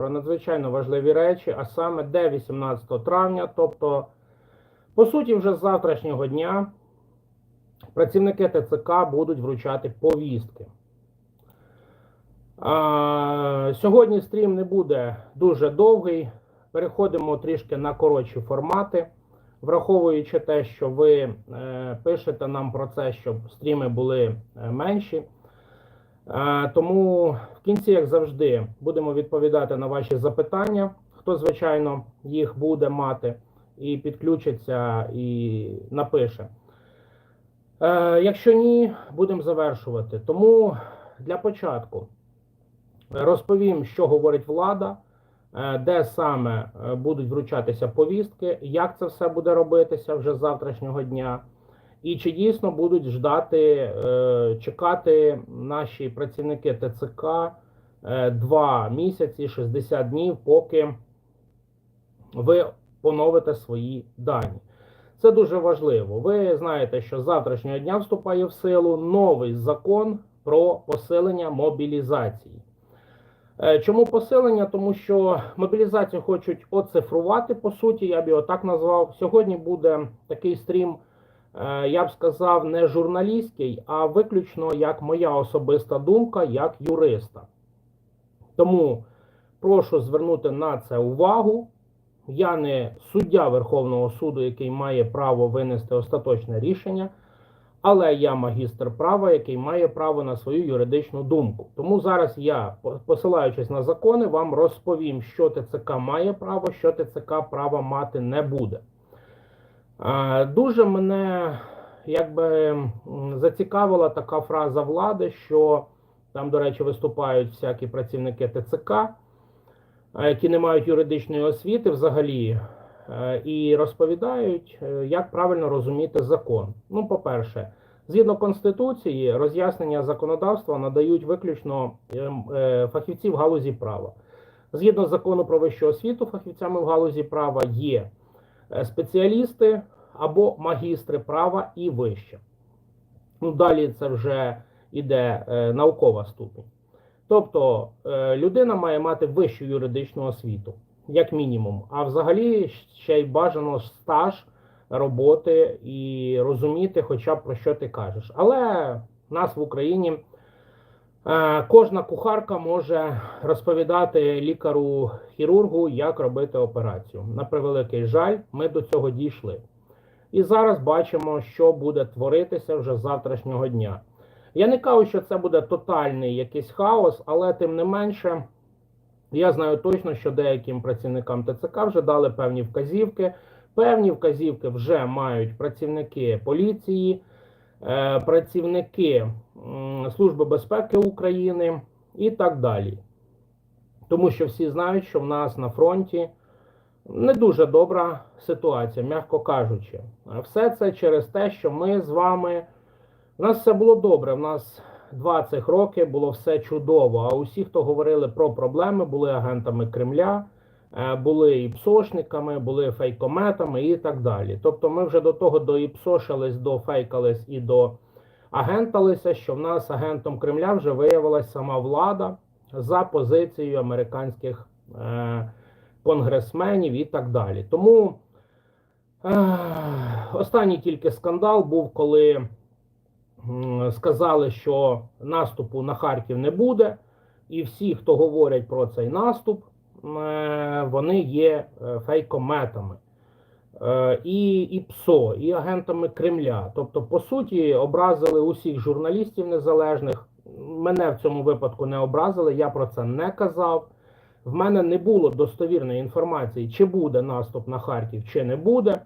про надзвичайно важливі речі, а саме де 18 травня, тобто, по суті, вже з завтрашнього дня працівники ТЦК будуть вручати повістки. А, сьогодні стрім не буде дуже довгий. Переходимо трішки на коротші формати, враховуючи те, що ви е, пишете нам про це, щоб стріми були е, менші. Е, Тому в кінці, як завжди, будемо відповідати на ваші запитання. Хто, звичайно, їх буде мати і підключиться і напише. Е, Якщо ні, будемо завершувати. Тому для початку розповім, що говорить влада, е, де саме будуть вручатися повістки, як це все буде робитися вже з завтрашнього дня. І чи дійсно будуть ждати, е, чекати наші працівники ТЦК е, два місяці, 60 днів, поки ви поновите свої дані. Це дуже важливо. Ви знаєте, що з завтрашнього дня вступає в силу новий закон про посилення мобілізації. Е, Чому посилення? Тому що мобілізацію хочуть оцифрувати, по суті, я б його так назвав. Сьогодні буде такий стрім я б сказав, не журналістський, а виключно як моя особиста думка, як юриста. Тому прошу звернути на це увагу. Я не суддя Верховного суду, який має право винести остаточне рішення, але я магістр права, який має право на свою юридичну думку. Тому зараз я, посилаючись на закони, вам розповім, що ТЦК має право, що ТЦК права мати не буде. Дуже мене якби зацікавила така фраза влади, що там, до речі, виступають всякі працівники ТЦК, які не мають юридичної освіти взагалі, е, і розповідають, е, як правильно розуміти закон. Ну, по-перше, згідно Конституції, роз'яснення законодавства надають виключно ем, е, фахівці в галузі права. Згідно закону про вищу освіту, фахівцями в галузі права є спеціалісти або магістри права і вище. Ну, далі це вже іде е, наукова ступінь. Тобто е, людина має мати вищу юридичну освіту, як мінімум, а взагалі ще й бажано стаж роботи і розуміти, хоча б про що ти кажеш. Але нас в Україні е, кожна кухарка може розповідати лікару-хірургу, як робити операцію. На превеликий жаль, ми до цього дійшли. І зараз бачимо, що буде творитися вже з завтрашнього дня. Я не кажу, що це буде тотальний якийсь хаос, але тим не менше, я знаю точно, що деяким працівникам ТЦК вже дали певні вказівки. Певні вказівки вже мають працівники поліції, е, працівники Служби безпеки України і так далі. Тому що всі знають, що в нас на фронті не дуже добра ситуація, м'яко кажучи. Все це через те, що ми з вами. У нас все було добре. У нас 20 років було все чудово. А усі, хто говорили про проблеми, були агентами Кремля, е, були і псошниками, були фейкометами і так далі. Тобто, ми вже до того доіпсошились, дофейкались і до агенталися, що в нас агентом Кремля вже виявилася сама влада за позицією американських е, конгресменів і так далі. Тому е, останній тільки скандал був, коли м, сказали, що наступу на Харків не буде, і всі, хто говорять про цей наступ, е, вони є е, фейкометами. Е, І, і ПСО, і агентами Кремля. Тобто, по суті, образили усіх журналістів незалежних. Мене в цьому випадку не образили, я про це не казав. В мене не було достовірної інформації, чи буде наступ на Харків, чи не буде.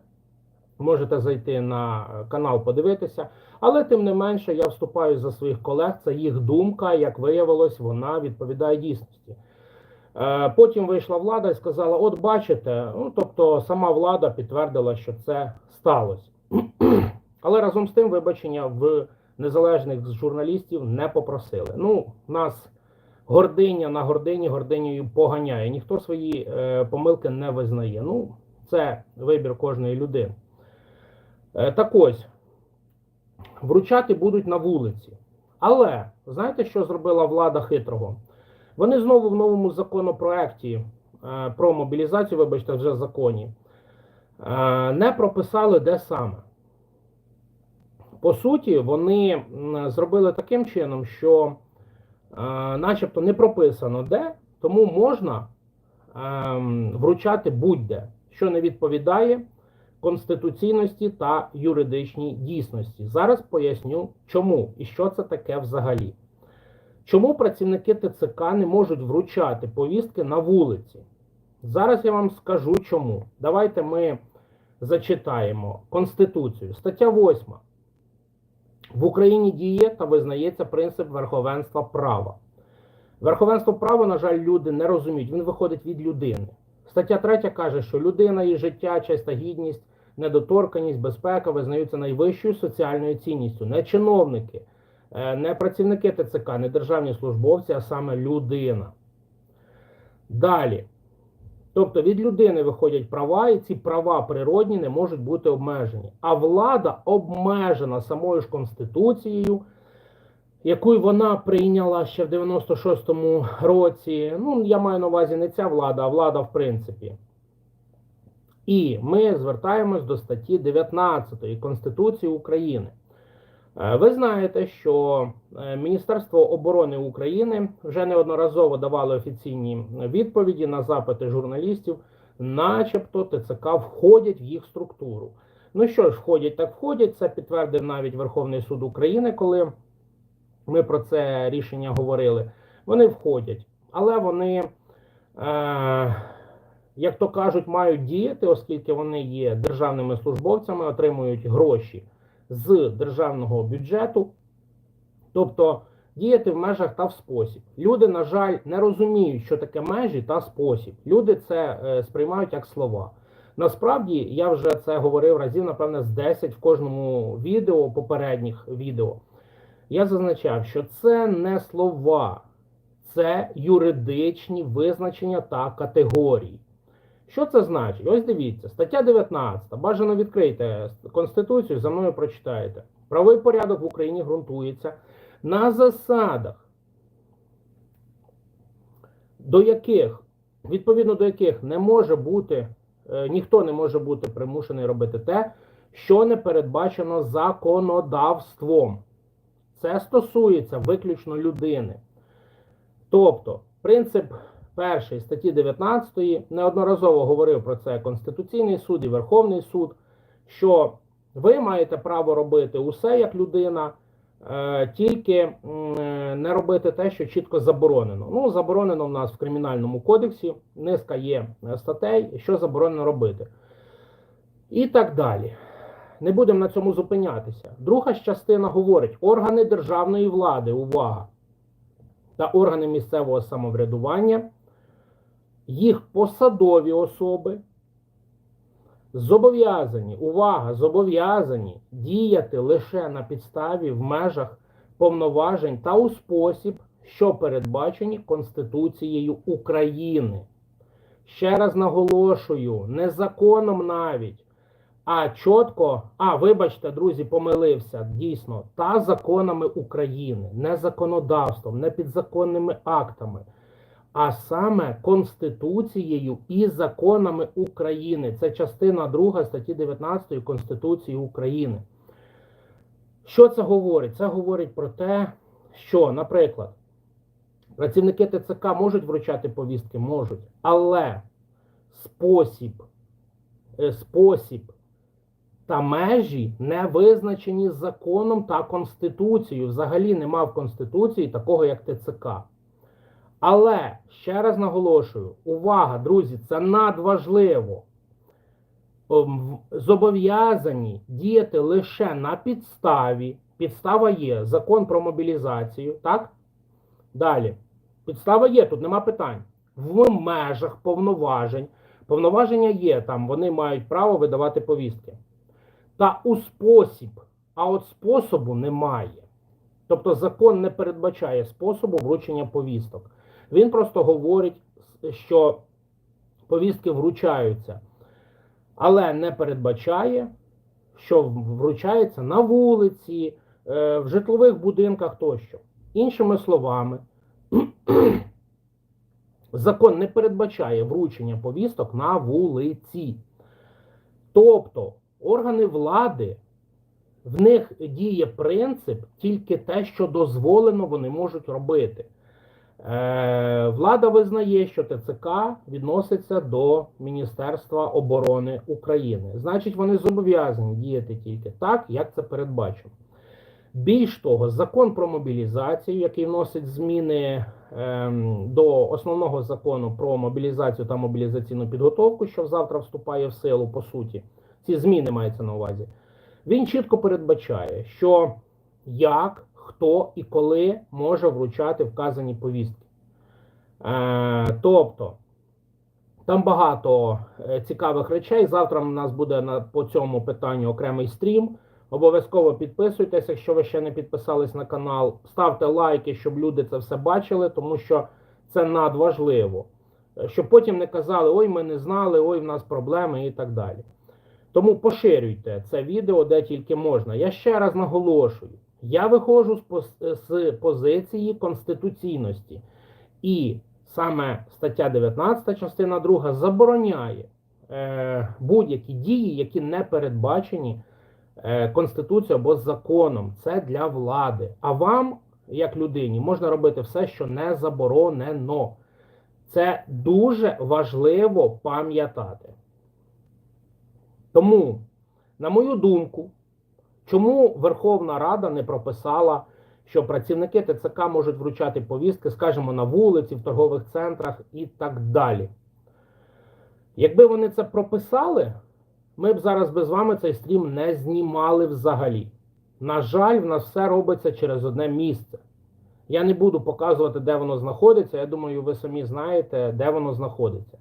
Можете зайти на канал, подивитися. Але тим не менше, я вступаю за своїх колег. Це їх думка, як виявилось, вона відповідає дійсності. Е, Потім вийшла влада і сказала: от бачите, ну тобто сама влада підтвердила, що це сталося. Але разом з тим вибачення в незалежних журналістів не попросили. Ну, нас гординя на гордині гординею поганяє. Ніхто свої е, помилки не визнає. Ну, це вибір кожної людини. Е, так ось, вручати будуть на вулиці. Але знаєте, що зробила влада хитрого? Вони знову в новому законопроекті е, про мобілізацію, вибачте, вже в законі, е, не прописали, де саме. По суті, вони зробили таким чином, що е, начебто не прописано де, тому можна вручати будь-де, що не відповідає конституційності та юридичній дійсності. Зараз поясню, чому і що це таке взагалі. Чому працівники ТЦК не можуть вручати повістки на вулиці? Зараз я вам скажу чому. Давайте ми зачитаємо Конституцію. Стаття 8. В Україні діє та визнається принцип верховенства права. Верховенство права, на жаль, люди не розуміють. Він виходить від людини. Стаття 3 каже, що людина, її життя, честь та гідність, недоторканність, безпека визнаються найвищою соціальною цінністю. Не чиновники, не працівники ТЦК, не державні службовці, а саме людина. Далі. Тобто від людини виходять права, і ці права природні не можуть бути обмежені. А влада обмежена самою ж Конституцією, яку вона прийняла ще в 96-му році. Ну, я маю на увазі не ця влада, а влада в принципі. І ми звертаємось до статті 19 Конституції України. Е, Ви знаєте, що е, Міністерство оборони України вже неодноразово давало офіційні відповіді на запити журналістів, начебто ТЦК входять в їх структуру. Ну що ж, входять, так входять. Це підтвердив навіть Верховний суд України, коли ми про це рішення говорили. Вони входять, але вони, е, як то кажуть, мають діяти, оскільки вони є державними службовцями, отримують гроші з державного бюджету, тобто діяти в межах та в спосіб. Люди, на жаль, не розуміють, що таке межі та спосіб. Люди це е, сприймають як слова. Насправді, я вже це говорив разів, напевне, з 10 в кожному відео, попередніх відео. Я зазначав, що це не слова, це юридичні визначення та категорії. Що це значить? Ось дивіться, стаття 19. Бажано відкрийте Конституцію, за мною прочитаєте. Правий порядок в Україні ґрунтується на засадах, до яких, відповідно до яких не може бути, е, ніхто не може бути примушений робити те, що не передбачено законодавством. Це стосується виключно людини. Тобто, принцип першої статті 19 неодноразово говорив про це Конституційний суд і Верховний суд, що ви маєте право робити усе як людина, е, тільки не робити те, що чітко заборонено. Ну, заборонено в нас в Кримінальному кодексі, низка є е, статей, що заборонено робити. І так далі. Не будемо на цьому зупинятися. Друга частина говорить: органи державної влади, увага, та органи місцевого самоврядування, їх посадові особи зобов'язані, увага, зобов'язані діяти лише на підставі в межах повноважень та у спосіб, що передбачені Конституцією України. Ще раз наголошую, не законом навіть. А чітко, а вибачте, друзі, помилився дійсно та законами України, не законодавством, не підзаконними актами, а саме Конституцією і законами України. Це частина 2 статті 19 Конституції України. Що це говорить? Це говорить про те, що, наприклад, працівники ТЦК можуть вручати повістки, можуть, але спосіб, е, спосіб та межі не визначені законом та Конституцією. Взагалі нема в Конституції такого, як ТЦК. Але ще раз наголошую: увага, друзі, це надважливо. Ем, Зобов'язані діяти лише на підставі. Підстава є закон про мобілізацію, так? Далі. Підстава є, тут нема питань. В межах повноважень. Повноваження є там, вони мають право видавати повістки та у спосіб, а от способу немає. Тобто закон не передбачає способу вручення повісток. Він просто говорить, що повістки вручаються, але не передбачає, що вручається на вулиці, е, в житлових будинках тощо. Іншими словами, Закон не передбачає вручення повісток на вулиці. Тобто органи влади, в них діє принцип тільки те, що дозволено, вони можуть робити. Е, влада визнає, що ТЦК відноситься до Міністерства оборони України. Значить, вони зобов'язані діяти тільки так, як це передбачено. Більш того, закон про мобілізацію, який вносить зміни ем, до основного закону про мобілізацію та мобілізаційну підготовку, що завтра вступає в силу, по суті, ці зміни мається на увазі. Він чітко передбачає, що як, хто і коли може вручати вказані повістки. Е, тобто, там багато е, цікавих речей. Завтра у нас буде на, по цьому питанню окремий стрім. Обов'язково підписуйтесь, якщо ви ще не підписались на канал. Ставте лайки, щоб люди це все бачили, тому що це надважливо. Е, Щоб потім не казали, ой, ми не знали, ой, в нас проблеми і так далі. Тому поширюйте це відео де тільки можна. Я ще раз наголошую: я виходжу з, позиції конституційності, і саме стаття 19, частина 2 забороняє е, будь-які дії, які не передбачені е, Конституцією або законом. Це для влади. А вам, як людині, можна робити все, що не заборонено. Це дуже важливо пам'ятати. Тому, на мою думку, чому Верховна Рада не прописала, що працівники ТЦК можуть вручати повістки, скажімо, на вулиці, в торгових центрах і так далі. Якби вони це прописали, ми б зараз без вами цей стрім не знімали взагалі. На жаль, в нас все робиться через одне місце. Я не буду показувати, де воно знаходиться. Я думаю, ви самі знаєте, де воно знаходиться.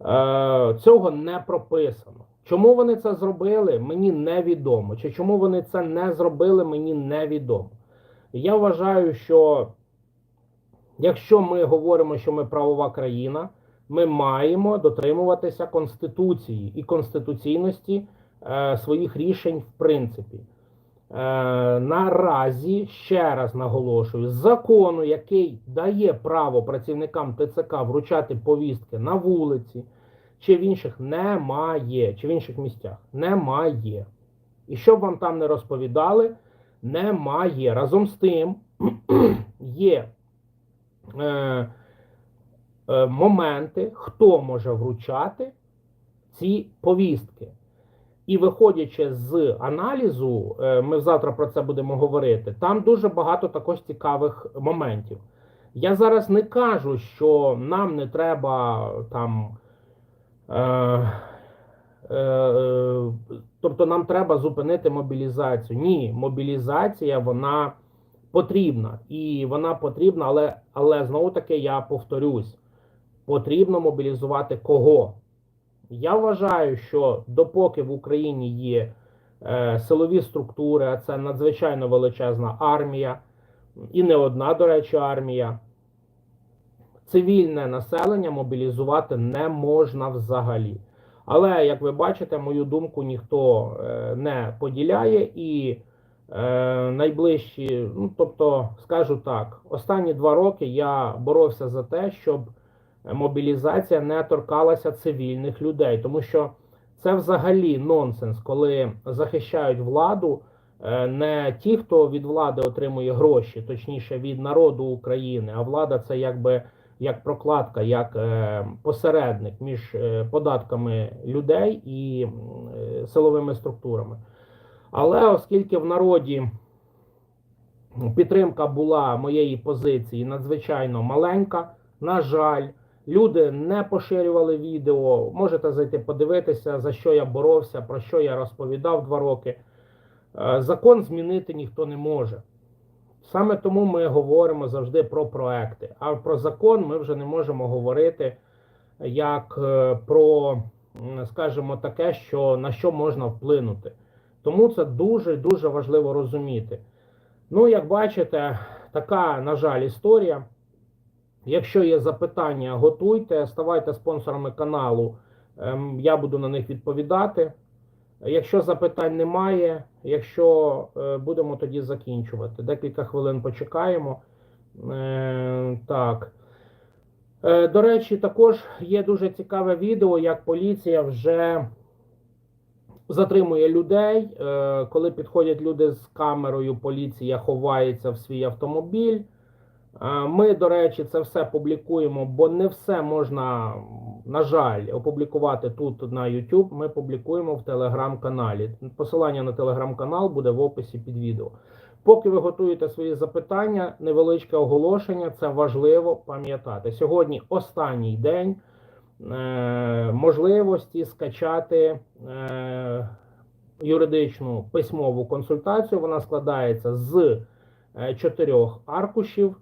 Е, цього не прописано. Чому вони це зробили, мені невідомо. Чи чому вони це не зробили, мені невідомо. Я вважаю, що якщо ми говоримо, що ми правова країна, ми маємо дотримуватися Конституції і конституційності е, своїх рішень в принципі. Е, наразі ще раз наголошую, закону, який дає право працівникам ТЦК вручати повістки на вулиці чи в інших немає, чи в інших місцях немає. І щоб вам там не розповідали, немає. Разом з тим є е, е, моменти, хто може вручати ці повістки. І виходячи з аналізу, е, ми завтра про це будемо говорити. Там дуже багато також цікавих моментів. Я зараз не кажу, що нам не треба там. Е, е, тобто нам треба зупинити мобілізацію. Ні, мобілізація вона потрібна. І вона потрібна, але, але знову таки я повторюсь: потрібно мобілізувати кого? Я вважаю, що допоки в Україні є е, силові структури, а це надзвичайно величезна армія, і не одна, до речі, армія, цивільне населення мобілізувати не можна взагалі. Але, як ви бачите, мою думку ніхто е, не поділяє і е, найближчі, ну тобто, скажу так, останні два роки я боровся за те, щоб мобілізація не торкалася цивільних людей, тому що це взагалі нонсенс, коли захищають владу е, не ті, хто від влади отримує гроші, точніше від народу України, а влада це якби як прокладка, як е, посередник між е, податками людей і е, силовими структурами. Але оскільки в народі підтримка була моєї позиції надзвичайно маленька, на жаль, люди не поширювали відео. Можете зайти подивитися, за що я боровся, про що я розповідав два роки. Закон змінити ніхто не може. Саме тому ми говоримо завжди про проекти. А про закон ми вже не можемо говорити як е, про, скажімо, таке, що на що можна вплинути. Тому це дуже дуже важливо розуміти. Ну, як бачите, така, на жаль, історія. Якщо є запитання, готуйте, ставайте спонсорами каналу. Ем, Я буду на них відповідати. Якщо запитань немає, якщо е, будемо тоді закінчувати. Декілька хвилин почекаємо. Е, так. Е, До речі, також є дуже цікаве відео, як поліція вже затримує людей. Коли підходять люди з камерою, поліція ховається в свій автомобіль. Е, Ми, до речі, це все публікуємо, бо не все можна, на жаль, опублікувати тут на YouTube. Ми публікуємо в телеграм-каналі. Посилання на телеграм-канал буде в описі під відео. Поки ви готуєте свої запитання, невеличке оголошення, це важливо пам'ятати. Сьогодні останній день е, можливості скачати е, юридичну письмову консультацію. Вона складається з е, чотирьох аркушів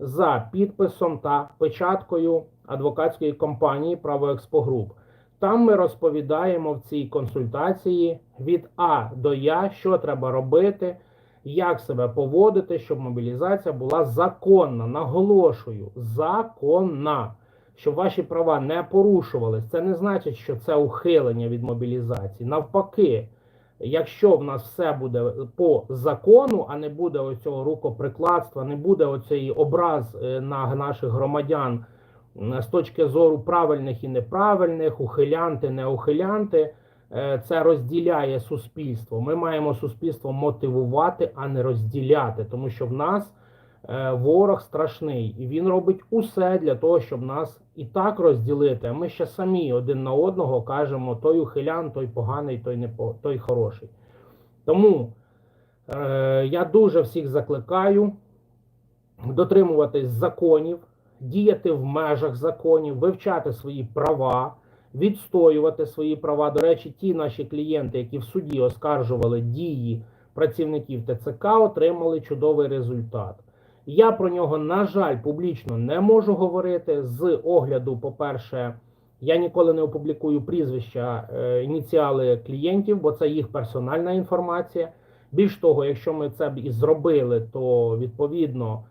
за підписом та печаткою адвокатської компанії «Правоекспогруп». Там ми розповідаємо в цій консультації від А до Я, що треба робити, як себе поводити, щоб мобілізація була законна. Наголошую, законна. Щоб ваші права не порушувались. Це не значить, що це ухилення від мобілізації. Навпаки, якщо в нас все буде по закону, а не буде оцього рукоприкладства, не буде оцей образ е, на наших громадян з точки зору правильних і неправильних, ухилянти, неухилянти, е, це розділяє суспільство. Ми маємо суспільство мотивувати, а не розділяти, тому що в нас ворог страшний, і він робить усе для того, щоб нас і так розділити. А ми ще самі один на одного кажемо: той ухилян, той поганий, той не по- той хороший. Тому е, я дуже всіх закликаю дотримуватись законів, діяти в межах законів, вивчати свої права, відстоювати свої права. До речі, ті наші клієнти, які в суді оскаржували дії працівників ТЦК, отримали чудовий результат. Я про нього, на жаль, публічно не можу говорити з огляду, по-перше, я ніколи не опублікую прізвища, е, ініціали клієнтів, бо це їх персональна інформація. Більш того, якщо ми це б і зробили, то відповідно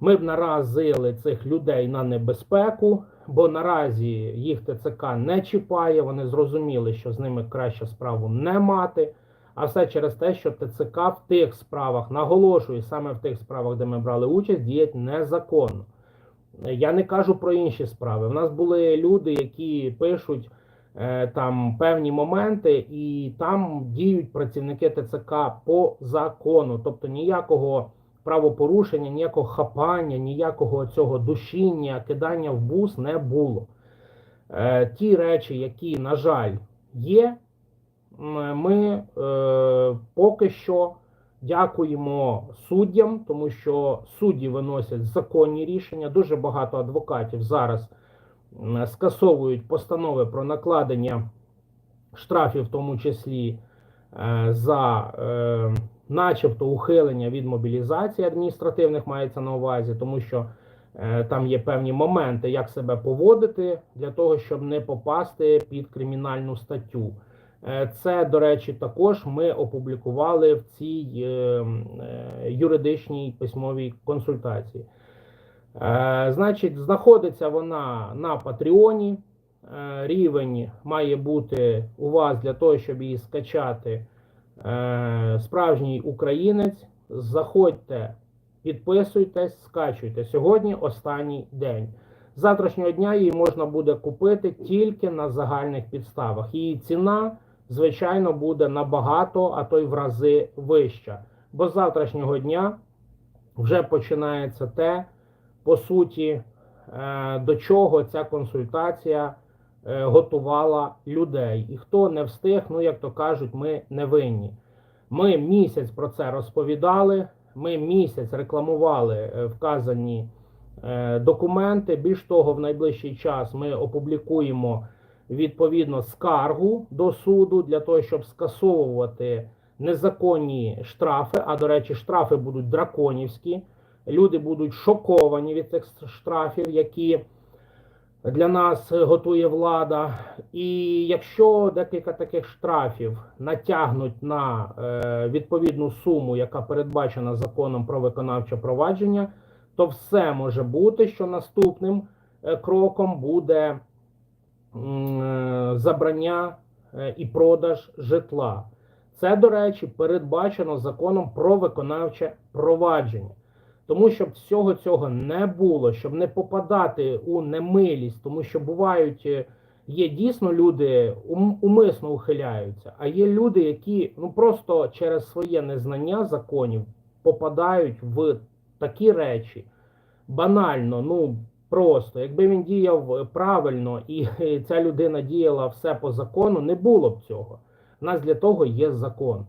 ми б наразили цих людей на небезпеку, бо наразі їх ТЦК не чіпає. Вони зрозуміли, що з ними краще справу не мати. А все через те, що ТЦК в тих справах наголошую, саме в тих справах, де ми брали участь, діють незаконно. Я не кажу про інші справи. У нас були люди, які пишуть е, там певні моменти, і там діють працівники ТЦК по закону, тобто ніякого правопорушення, ніякого хапання, ніякого цього душіння, кидання в бус не було. Е, ті речі, які, на жаль, є, ми е, поки що дякуємо суддям, тому що судді виносять законні рішення. Дуже багато адвокатів зараз скасовують постанови про накладення штрафів, в тому числі е, за е, начебто ухилення від мобілізації адміністративних мається на увазі, тому що е, там є певні моменти, як себе поводити для того, щоб не попасти під кримінальну статтю. Е, Це, до речі, також ми опублікували в цій е, е, юридичній письмовій консультації. Значить, знаходиться вона на Патреоні. Рівень має бути у вас для того, щоб її скачати. Справжній українець. Заходьте, підписуйтесь, скачуйте. Сьогодні останній день. З Завтрашнього дня її можна буде купити тільки на загальних підставах. Її ціна, звичайно, буде набагато, а то й в рази вища. Бо з завтрашнього дня вже починається те, по суті, е, до чого ця консультація е, готувала людей. І хто не встиг, ну як то кажуть, ми не винні. Ми місяць про це розповідали. Ми місяць рекламували е, вказані документи. Більш того, в найближчий час ми опублікуємо відповідно скаргу до суду для того, щоб скасовувати незаконні штрафи. А до речі, штрафи будуть драконівські. Люди будуть шоковані від цих штрафів, які для нас готує влада. І якщо декілька таких штрафів натягнуть на е, відповідну суму, яка передбачена законом про виконавче провадження, то все може бути, що наступним е, кроком буде забрання е, і продаж житла. Це, до речі, передбачено законом про виконавче провадження. Тому щоб всього цього не було, щоб не попадати у немилість, тому що бувають е, є дійсно люди умисно ухиляються, а є люди, які ну просто через своє незнання законів попадають в такі речі. Банально, ну просто, якби він діяв е, правильно і ця людина діяла все по закону, не було б цього. У нас для того є закон.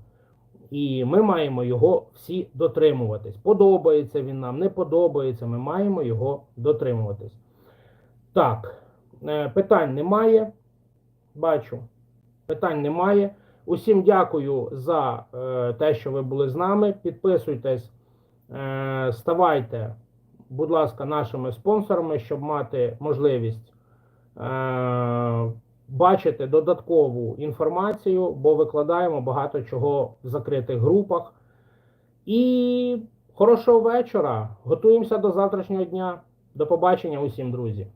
І ми маємо його всі дотримуватись. Подобається він нам, не подобається, ми маємо його дотримуватись. Так, е, питань немає. Бачу, питань немає. Усім дякую за е, те, що ви були з нами. Підписуйтесь, ставайте, будь ласка, нашими спонсорами, щоб мати можливість е, бачити додаткову інформацію, бо викладаємо багато чого в закритих групах. І хорошого вечора. Готуємося до завтрашнього дня. До побачення усім, друзі.